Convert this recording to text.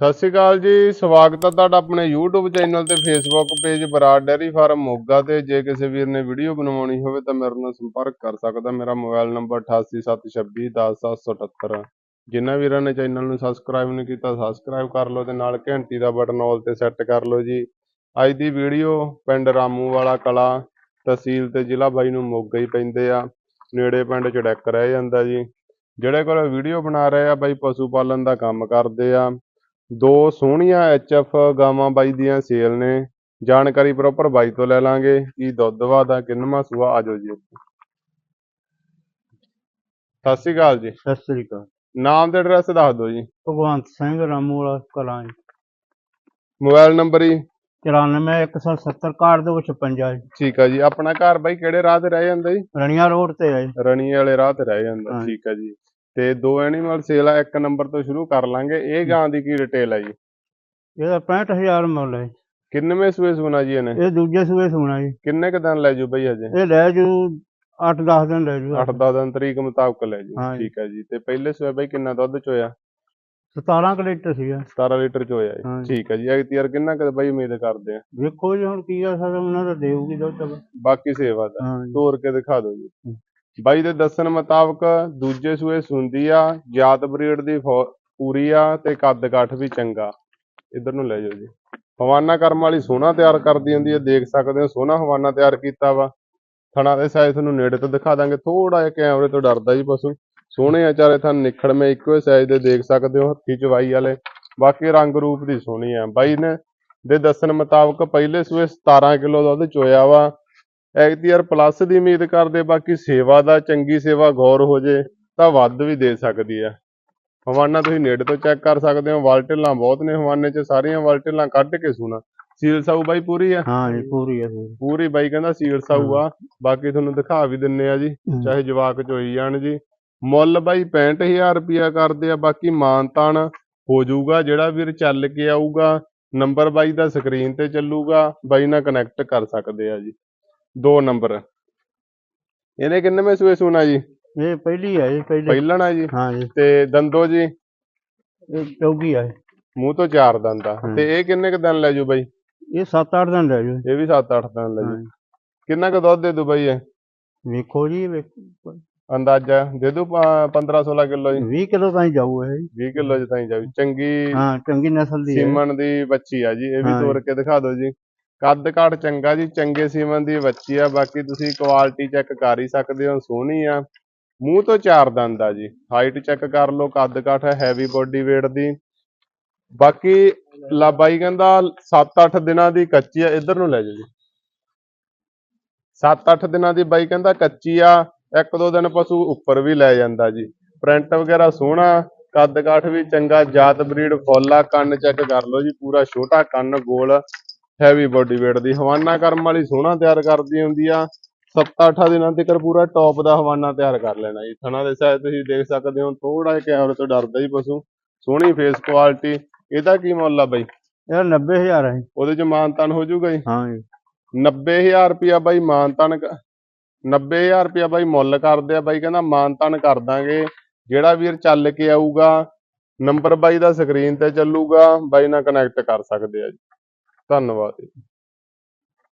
ਸਤਿ ਸ਼੍ਰੀ ਅਕਾਲ ਜੀ, ਸਵਾਗਤ ਹੈ ਤੁਹਾਡਾ ਆਪਣੇ YouTube ਚੈਨਲ ਤੇ Facebook page Brar dairy farm Moga ਤੇ। ਜੇ ਕਿਸੇ ਵੀਰ ਨੇ ਵੀਡੀਓ ਬਣਵਾਉਣੀ ਹੋਵੇ ਤਾਂ ਮੇਰੇ ਨਾਲ ਸੰਪਰਕ ਕਰ ਸਕਦਾ। ਮੇਰਾ ਮੋਬਾਈਲ ਨੰਬਰ 8876210778 ਜਿਨ੍ਹਾਂ ਵੀਰਾਂ ਨੇ ਚੈਨਲ ਨੂੰ ਸਬਸਕ੍ਰਾਈਬ ਨਹੀਂ ਕੀਤਾ ਸਬਸਕ੍ਰਾਈਬ ਕਰ ਲਓ ਤੇ ਨਾਲ ਘੰਟੀ ਦਾ ਬਟਨ ਆਲ ਤੇ ਸੈੱਟ ਕਰ ਲਓ ਜੀ। ਅੱਜ ਦੀ ਵੀਡੀਓ ਪਿੰਡ ਰਾਮੂ ਵਾਲਾ ਕਲਾ, ਤਹਿਸੀਲ ਤੇ ਜ਼ਿਲ੍ਹਾ ਬਾਈ ਨੂੰ ਮੋਗਾ ਹੀ ਪੈਂਦੇ ਆ। ਨੇੜੇ ਪਿੰਡ ਚੜੈਕ ਰਹਿ ਜਾਂਦਾ ਜੀ। ਜਿਹੜੇ ਕੋਲ ਵੀਡੀਓ ਬਣਾ ਰਹੇ ਆ, ਬਾਈ ਪਸ਼ੂ ਪਾਲਣ ਦਾ ਕੰਮ ਕਰਦੇ ਆ। ਦੋ ਸੋਹਣੀਆਂ ਐਚਐਫ ਗਾਵਾਂ ਬਾਈ ਦੀਆਂ ਸੇਲ ਨੇ। ਜਾਣਕਾਰੀ ਪ੍ਰੋਪਰ ਬਾਈ ਤੋਂ ਲੈ ਲਾਂਗੇ। ਕੀ ਦੁੱਧ ਵਾਦਾ ਕਿੰਨਵਾਂ ਸੂਆ ਆਜੋ ਜੀ ਸਤਿ ਸ਼੍ਰੀ ਅਕਾਲ ਜੀ। ਸਤਿ ਸ੍ਰੀ ਅਕਾਲ। ਨਾਮ ਤੇ ਐਡਰੈਸ ਦੱਸ ਦਿਓ ਜੀ। ਭਗਵੰਤ ਸਿੰਘ ਰਾਮੂ ਵਾਲਾ ਕਲਾਂ ਜੀ। ਮੋਬਾਈਲ ਨੰਬਰ ਹੀ 94170 ਕਾਰਡ ਦੇ ਵਿੱਚ 56 ਜੀ। ਠੀਕ ਆ ਜੀ। ਆਪਣਾ ਘਰ ਬਾਈ ਕਿਹੜੇ ਰਾਹ ਤੇ ਰਹਿ ਜਾਂਦਾ ਜੀ? ਰਣੀਆਂ ਰੋਡ ਤੇ ਹੈ ਜੀ। ਰਣੀ ਵਾਲੇ ਰਾਹ ਤੇ ਰਹਿ ਜਾਂਦਾ। ਠੀਕ ਆ ਜੀ। ਤੇ ਦੋ ਐਨੀਮਲ ਸੇਲ ਆ ਇੱਕ ਨੰਬਰ ਤੋਂ ਸ਼ੁਰੂ ਕਰ ਲਾਂਗੇ। ਇਹ ਗਾਂ ਦੀ ਕੀ ਡਿਟੇਲ ਹੈ ਜੀ? ਇਹਦਾ 65000 ਮੁੱਲ ਹੈ ਕਿੰਨਵੇਂ ਸੂਏ ਸੂਣਾ ਜੀ ਇਹਨੇ? ਇਹ ਦੂਜੇ ਸੂਏ ਸੋਣਾ ਜੀ। ਕਿੰਨੇ ਕ ਦਿਨ ਲੈ ਜੂ ਬਈ ਹਜੇ? ਇਹ ਲੈ ਜੂ 8-10 ਦਿਨ ਲੈ ਜੂ। 8-10 ਦਿਨ ਤਰੀਕ ਮੁਤਾਬਕ ਲੈ ਜੂ। ਠੀਕ ਹੈ ਜੀ। ਤੇ ਪਹਿਲੇ ਸੂਏ ਬਈ ਕਿੰਨਾ ਦੁੱਧ ਚੋਇਆ? 17 ਕੁ ਲੀਟਰ ਸੀਗਾ। 17 ਲੀਟਰ ਚੋਇਆ ਜੀ। ਹਾਂਜੀ। ਠੀਕ ਹੈ ਜੀ। ਐਗਤੀਆਰ ਕਿੰਨਾ ਕੁ ਬਈ ਉਮੀਦ ਕਰਦੇ ਆ? ਵੇਖੋ ਜੀ ਹੁਣ ਕੀ ਆ ਸਕਦਾ ਉਹਨਾਂ ਦਾ ਦੇਊਗੀ ਦੁੱਧ। ਬਾਕੀ ਸੇਵਾ ਦਾ। ਜੀ। ਤੋਰ ਕੇ ਦਿਖਾ ਦਿਓ ਜੀ। ਬਾਈ ਦੇ ਦੱਸਣ ਮੁਤਾਬਕ ਦੂਜੇ ਸੂਏ ਸੁੰਦੀ ਆ, ਜਾਤ ਬਰੀਡ ਦੀ ਫੌ- ਪੂਰੀ ਆ ਤੇ ਕੱਦ ਕਾਠ ਵੀ ਚੰਗਾ। ਇਧਰ ਨੂੰ ਲੈ ਜਾਓ ਜੀ। ਹਵਾਨਾ ਕਰਮ ਵਾਲੀ ਸੋਹਣਾ ਤਿਆਰ ਕਰਦੀ ਹੁੰਦੀ ਹੈ ਦੇਖ ਸਕਦੇ ਹੋ ਸੋਹਣਾ ਹਵਾਨਾ ਤਿਆਰ ਕੀਤਾ ਵਾ। ਥਣਾ ਦੇ ਸਾਈਜ਼ ਤੁਹਾਨੂੰ ਨੇੜੇ ਤੋਂ ਦਿਖਾ ਦਾਂਗੇ ਥੋੜਾ ਜਿਹਾ ਕੈਮਰੇ ਤੋਂ ਡਰਦਾ ਜੀ ਪਸ਼ੂ। ਸੋਹਣੇ ਆ ਚਾਰੇ ਥਣ ਨਿਖੜਵੇਂ ਇੱਕੋ ਹੀ ਸਾਈਜ਼ ਦੇ ਦੇਖ ਸਕਦੇ ਹੋ, ਹੱਥੀ ਚਵਾਈ ਵਾਲੇ। ਬਾਕੀ ਰੰਗ ਰੂਪ ਦੀ ਸੋਹਣੀ ਆ। ਬਾਈ ਨੇ ਦੇ ਦੱਸਣ ਮੁਤਾਬਕ ਪਹਿਲੇ ਸੂਏ 17 ਕਿਲੋ ਦੁੱਧ ਚੋਇਆ ਵਾ ਐਕਟੀਆਰ ਪਲੱਸ ਦੀ ਉਮੀਦ ਕਰਦੇ ਬਾਕੀ ਸੇਵਾ ਦਾ ਚੰਗੀ ਸੇਵਾ ਗੌਰ ਹੋ ਜੇ ਤਾਂ ਵੱਧ ਵੀ ਦੇ ਸਕਦੀ ਆ। ਹਵਾਨਾ ਤੁਸੀਂ ਨੇੜੇ ਤੋਂ ਚੈੱਕ ਕਰ ਸਕਦੇ ਹੋ ਵਾਲਟਿਲਾਂ ਬਹੁਤ ਨੇ ਹਵਾਨੇ 'ਚ ਸਾਰੀਆਂ ਵਾਲਟਿਲਾਂ ਕੱਢ ਕੇ ਸੁਣਾ। ਸੀਲ ਸਾਊ ਬਾਈ ਪੂਰੀ ਆ? ਹਾਂ ਜੀ ਪੂਰੀ ਹੈ ਪੂਰੀ। ਪੂਰੀ ਬਾਈ ਕਹਿੰਦਾ ਸੀਲ ਸਾਊ ਆ। ਬਾਕੀ ਤੁਹਾਨੂੰ ਦਿਖਾ ਵੀ ਦਿੰਨੇ ਆ ਜੀ। ਚਾਹੇ ਜਵਾਕ ਚੋਈ ਜਾਣ ਜੀ। ਮੁੱਲ ਬਾਈ 65000 ਰੁਪਿਆ ਕਰਦੇ ਆ ਬਾਕੀ ਮਾਨਤਾਨ ਹੋ ਜਾਊਗਾ ਜਿਹੜਾ ਵੀਰ ਚੱਲ ਕੇ ਆਊਗਾ ਨੰਬਰ ਬਾਈ ਦਾ ਸਕਰੀਨ ਤੇ ਚੱਲੂਗਾ ਬਾਈ ਨਾਲ ਕਨੈਕਟ ਕਰ ਸਕਦੇ ਆ ਜੀ। ਦੋ ਨੰਬਰ। ਇਹਨੇ ਕਿੰਨਵੇਂ ਸੂਏ ਸੁਣਾ ਜੀ? ਇਹ ਪਹਿਲੀ ਹੈ ਜੀ ਪਹਿਲੀ। ਪਹਿਲਣ ਆ ਜੀ। ਹਾਂ ਜੀ। ਤੇ ਦੰਦੋ ਜੀ? ਇਹ ਚੌਗੀ ਹੈ ਮੂੰਹ ਤੋਂ ਚਾਰ ਦੰਦ ਆ। ਤੇ ਇਹ ਕਿੰਨੇ ਕ ਦਿਨ ਲੈ ਜੂ ਬਾਈ? ਇਹ 7-8 ਦਿਨ ਲੈ ਜੂ। ਇਹ ਵੀ 7-8 ਦਿਨ ਲੈ ਜੂ। ਕਿੰਨਾ ਕ ਦੁੱਧ ਦੇ ਦੂ ਬਾਈ ਇਹ? ਵੇਖੋ ਜੀ ਵੇਖੋ। ਅੰਦਾਜ਼ਾ। ਦੇ ਦੂ 15-16 ਕਿਲੋ ਜੀ? 20 ਕਿਲੋ ਤਾਈਂ ਜਾਊ ਇਹ। ਜੀ। 20 ਕਿਲੋ ਚ ਤਾਈਂ ਜਾਊ। ਚੰਗੀ ਹਾਂ ਚੰਗੀ ਨਸਲ ਦੀ ਹੈ। ਦੀ ਬੱਚੀ ਆ ਜੀ। ਇਹ ਵੀ ਹਾਂ। ਤੋੜ ਕੇ ਦਿਖਾ ਦਿਓ ਜੀ। ਕੱਦ ਕਾਠ ਚੰਗਾ ਜੀ, ਚੰਗੇ ਸੀਮਨ ਦੀ ਬੱਚੀ ਆ, ਬਾਕੀ ਤੁਸੀਂ ਕੁਆਲਿਟੀ ਚੈੱਕ ਕਰ ਹੀ ਸਕਦੇ ਹੋ, ਸੋਹਣੀ ਆ। ਮੂੰਹ ਤੋਂ ਚਾਰ ਦੰਦ ਆ ਜੀ ਹਾਈਟ ਚੈੱਕ ਕਰ ਲਓ, ਕੱਦ ਕਾਠ ਹੈਵੀ ਬੋਡੀ weight ਦੀ। ਬਾਕੀ ਲਾ ਬਾਈ ਕਹਿੰਦਾ 7-8 ਦਿਨਾਂ ਦੀ ਕੱਚੀ ਆ, ਇੱਧਰ ਨੂੰ ਲੈ ਜਾਓ ਜੀ। 7-8 ਦਿਨਾਂ ਦੀ ਬਾਈ ਕਹਿੰਦਾ ਕੱਚੀ ਆ ਇੱਕ ਦੋ ਦਿਨ ਪਸ਼ੂ ਉੱਪਰ ਵੀ ਲੈ ਜਾਂਦਾ ਜੀ। ਪ੍ਰਿੰਟ ਵਗੈਰਾ ਸੋਹਣਾ, ਕੱਦ ਕਾਠ ਵੀ ਚੰਗਾ, ਜਾਤ ਬਰੀਡ ਫੁੱਲ ਆ, ਕੰਨ ਚੈੱਕ ਕਰ ਲਓ ਜੀ, ਪੂਰਾ ਛੋਟਾ ਕੰਨ ਗੋਲ। ਹੈਵੀ ਬੋਡੀ weight ਦੀ। ਹਵਾਨਾ ਕਰਮ ਵਾਲੀ ਸੋਹਣਾ ਤਿਆਰ ਕਰਦੀ ਹੁੰਦੀ ਆ। 7-8 ਦਿਨਾਂ ਤੱਕ ਪੂਰਾ ਟੌਪ ਦਾ ਹਵਾਨਾ ਤਿਆਰ ਕਰ ਲੈਣਾ ਜੀ। ਥਣਾ ਦੇ ਸਾਈਜ਼ ਤੁਸੀਂ ਦੇਖ ਸਕਦੇ ਹੋ ਥੋੜਾ ਜਿਹਾ ਕੈਮਰੇ ਤੋਂ ਡਰਦਾ ਹੀ ਪਸ਼ੂ। ਸੋਹਣੀ ਫੇਸ ਕੁਆਲਿਟੀ ਇਹਦਾ ਕੀ ਮੁੱਲ ਆ ਬਾਈ? ਇਹ 90000 ਹੈ। ਉਹਦੇ ਚ ਮਾਨਤਾਨ ਹੋ ਜਾਊਗਾ ਜੀ? ਹਾਂ ਜੀ। 90000 ਰੁਪਿਆ ਬਾਈ ਮਾਨਤਾਨ 90000 ਰੁਪਿਆ ਬਾਈ ਮੁੱਲ ਕਰਦੇ ਆ। ਬਾਈ ਕਹਿੰਦਾ ਮਾਨਤਾਨ ਕਰ ਦਾਂਗੇ। ਜਿਹੜਾ ਵੀਰ ਚੱਲ ਕੇ ਆਊਗਾ ਨੰਬਰ ਬਾਈ ਦਾ ਸਕਰੀਨ ਤੇ ਚੱਲੂਗਾ। ਬਾਈ ਨਾਲ ਕਨੈਕਟ ਕਰ ਸਕਦੇ ਆ ਜੀ। ਧੰਨਵਾਦ ਜੀ।